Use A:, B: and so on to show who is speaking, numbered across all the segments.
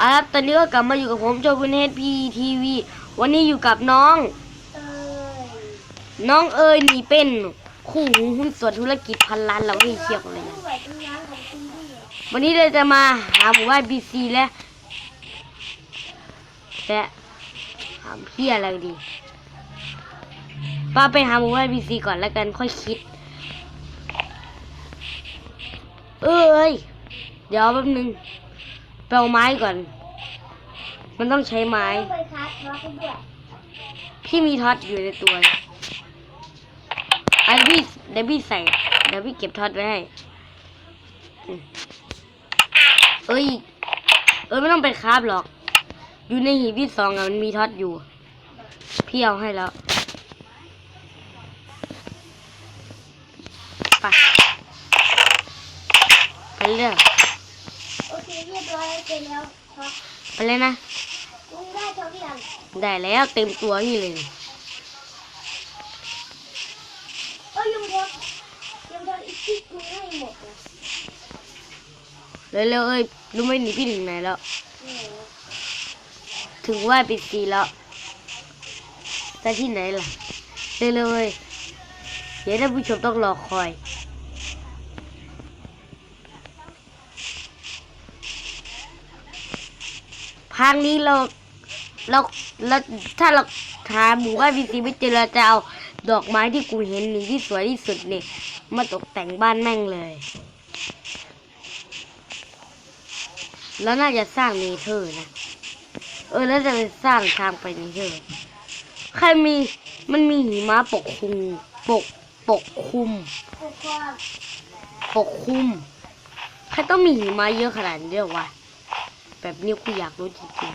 A: อะครับตอนนี้ก็กลับมาอยู่กับผมโจบุนเฮดพีทีวีวันนี้อยู่กับน้อง
B: เอย
A: น้องเอ๋ยนี่เป็นคู่หูหุ้นส่วนธุรกิจพันล้านเราให้เชียวเลยนะ
B: ไหวเป็นร้านของคุณพี่เหรอ
A: วันนี้เราจะมาหาหมู่บ้านบีซีและและหาเพี้ยอะไรดีป้าไปหาหมู่บ้านบีซีก่อนแล้วกันค่อยคิด เอ้ย เดี๋ยวแป๊บนึง ไปเอาไม้ก่อน มันต้องใช้ไม้ พี่มีท็อตอยู่ในตัวไอ้พี่เดี๋ยวพี่ใส่เดี๋ยวพี่เก็บท็อตไว้ให้เอ้ย เอ้ยไม่ต้องไปคราบหรอก อยู่ในหีบที่สองอะมันมีท็อตอยู่ พี่เอาให้แล้วไปไปเรื่อย
B: โอเคเรียบร้อยเสร็จแล้วครับ
A: ไปเลยนะ
B: ลุงได้ช็อกยัง
A: ได้แล้วเต็มตัวนี่เลย
B: เอ้ยยังทดยังทดอีกที่กูให้หมดนะ
A: เร็วๆเอ้ยรู้ไหมหนีพี่ถึงไหนแล้ว
B: นี่เหรอ
A: ถึงว่าปิดสีแล้วแต่ที่ไหนล่ะ เร็วๆเลยเดี๋ยวท่านผู้ชมต้องรอคอย ทางนี้เราเราเราถ้าเราหาหมู่บ้านพีซีไม่เจอเราจะเอาดอกไม้ที่กูเห็นหนี่งที่สวยที่สุดเนี่ยมาตกแต่งบ้านแม่งเลย แล้วน่าจะสร้างเนเธอร์นะ เออแล้วจะไปสร้างทางไปเนเธอร์ใครมีมันมีหิมะปกคลุมปกปกคลุม
B: ปกค
A: ลุม ใครต้องมีหิมะเยอะขนาดนี้วะ แบบนี้กูอยากรู้จริง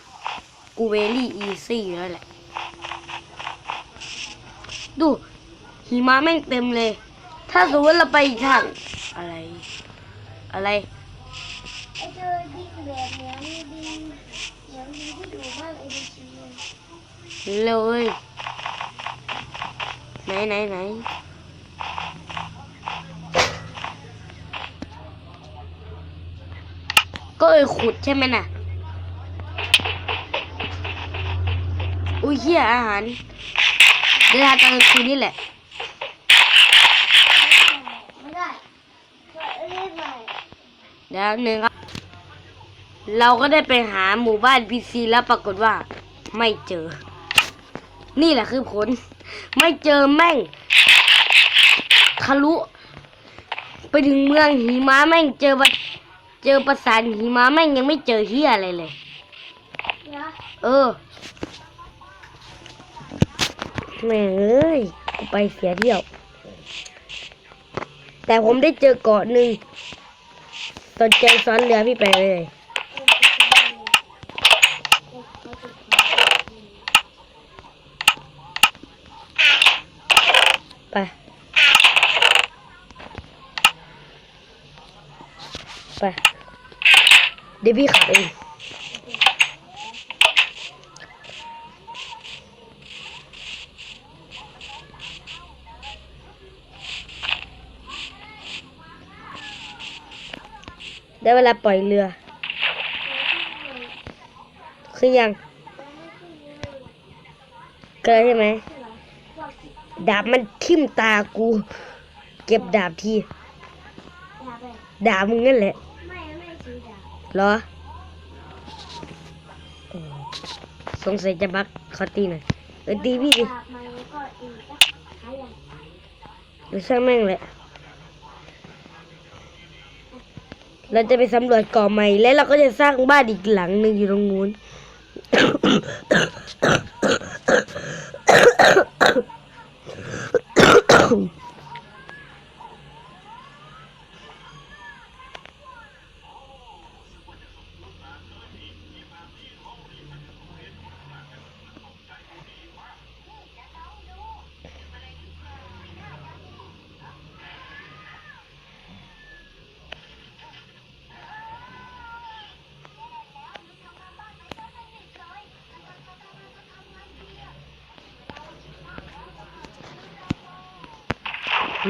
A: ๆ กูเวลี่อีซี่แล้วแหละ ดูหิมะแม่งเต็มเลย ถ้าสมมติเราไปอีกทางอะไร อะไร
B: ไอ้เจอดินแบบเนี้ยมีดินเหมือนดินที่อยู่บ้านเอเดชีเลย
A: เร็วเอ้ยไหนไหนไหน เอ้ยขุดใช่ไหมน่ะ อุ้ยเหี้ยอาหารเดี๋ยวทาตอนกลางคืนนี่แหละ
B: ไม่ได้เรียกใหม่
A: เดี๋ยวหนึ่งครับ เราก็ได้ไปหาหมู่บ้านพีซีแล้วปรากฏว่า ไม่เจอ นี่แหละคือผล ไม่เจอแม่ง ทะลุ ไปถึงเมืองหิมะแม่งเจอปะ เจอประสานหิมะแม่งยังไม่เจอเฮียอะไรเลย เออแม่เอ้ยกูไปเสียเที่ยว แต่ผมได้เจอเกาะหนึ่งสนใจซ้อนเรือพี่ไปเลย ไป ไป เดี๋ยวพี่ขับเองได้เวลาปล่อยเรือ ขึ้นยังเกิดใช่ไหม ดาบมันทิ่มตากู เก็บดาบที
B: อย่าไป
A: ดาบมึงนั่นแหละ
B: ไม่ไม่ซื้อดาบ
A: เหรอโอ้สงสัยจะบักขอตีหน่อยเออตีพี่ดิ
B: ดาบมันก็อีกก็หาอย่าง
A: หรือช่างแม่งแหละเราจะไปสำรวจเกาะใหม่และเราก็จะสร้างบ้านอีกหลังหนึ่งอยู่ตรงนู้น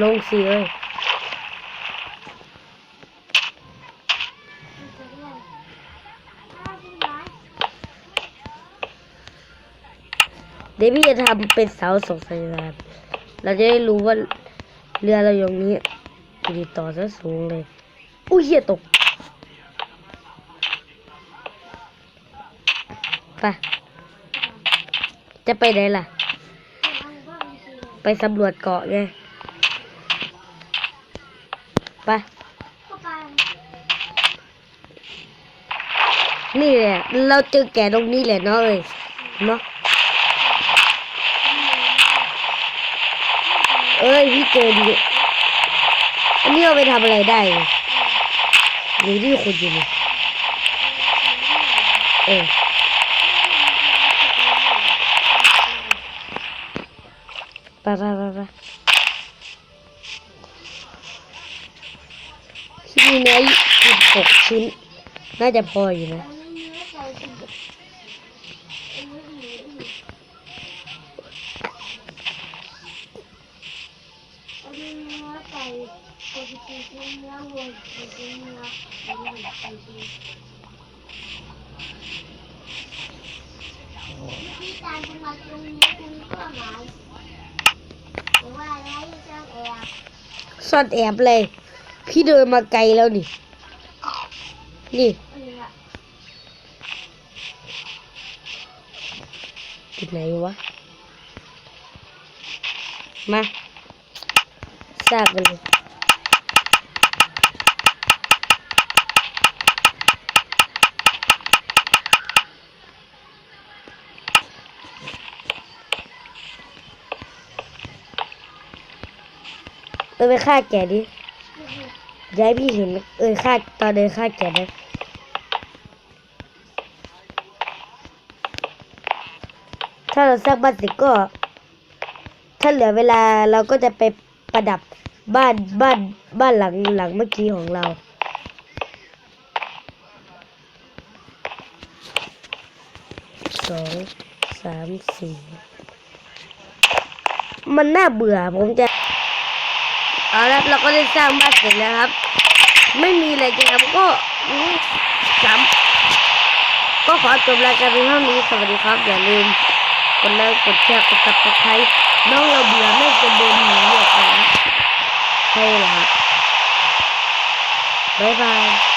A: ลงสีเลย
B: เดี๋
A: ยวพี่จะทำเป็นเสาส่งสัญญาเราจะได้รู้ว่าเรือเราอย่างนี้ติดต่อซะสูงเลย อุ้ยเหี้ยตกไปจะไปไหนล่ะ ไปสำรวจเกาะไง ไป นี่แหละ เราเจอแก่ตรงนี้แหละเนาะเอ้ยเนาะเอ้ยพี่เจอดิอันนี้เอาไปทำอะไรได้เนี่ยหรือที่ขุดอยู่นี่เออไปไปไปไป มีเนื้อสิบหกชิ้น น่าจะพออยู่นะ
B: อันนี้เนื้อไก่สิบอันนี้หมูดิอันนี้เนื้อไก่หกสิบสี่ชิ้นเนื้อวัวสี่ชิ้นเนื้ออันนี้หกสิบสี่ชิ้นที่การจะมาตรงนี้คุณก็หมายหรือว่าอะไรจ้าแอบ
A: ซ่อนแอบเลย พี่เดินมาไกลแล้วนี่ นี่
B: ออ
A: จุดไหนวะ มาสร้างกันเลยเออไปฆ่าแกดิ ย้ายพี่เห็นเออฆ่าตอนเดินฆ่าแกะนะถ้าเราสร้างบ้านเสร็จก็ ถ้าเหลือเวลาเราก็จะไปประดับบ้านบ้านบ้านหลังหลังเมื่อกี้ของเรา สองสามสี่มันน่าเบื่อผมจะ เอาละเราก็ได้สร้างบ้านเสร็จแล้วครับ ไม่มีอะไรจะทำก็อืมก็ขอจบรายการเพียงเท่านี้สวัสดีครับอย่าลืมกดไลค์กดแชร์กดซับสไครต์น้องเราเบื่อไม่จะเดินหนีออกนะใช่แล้วครับบ๊ายบาย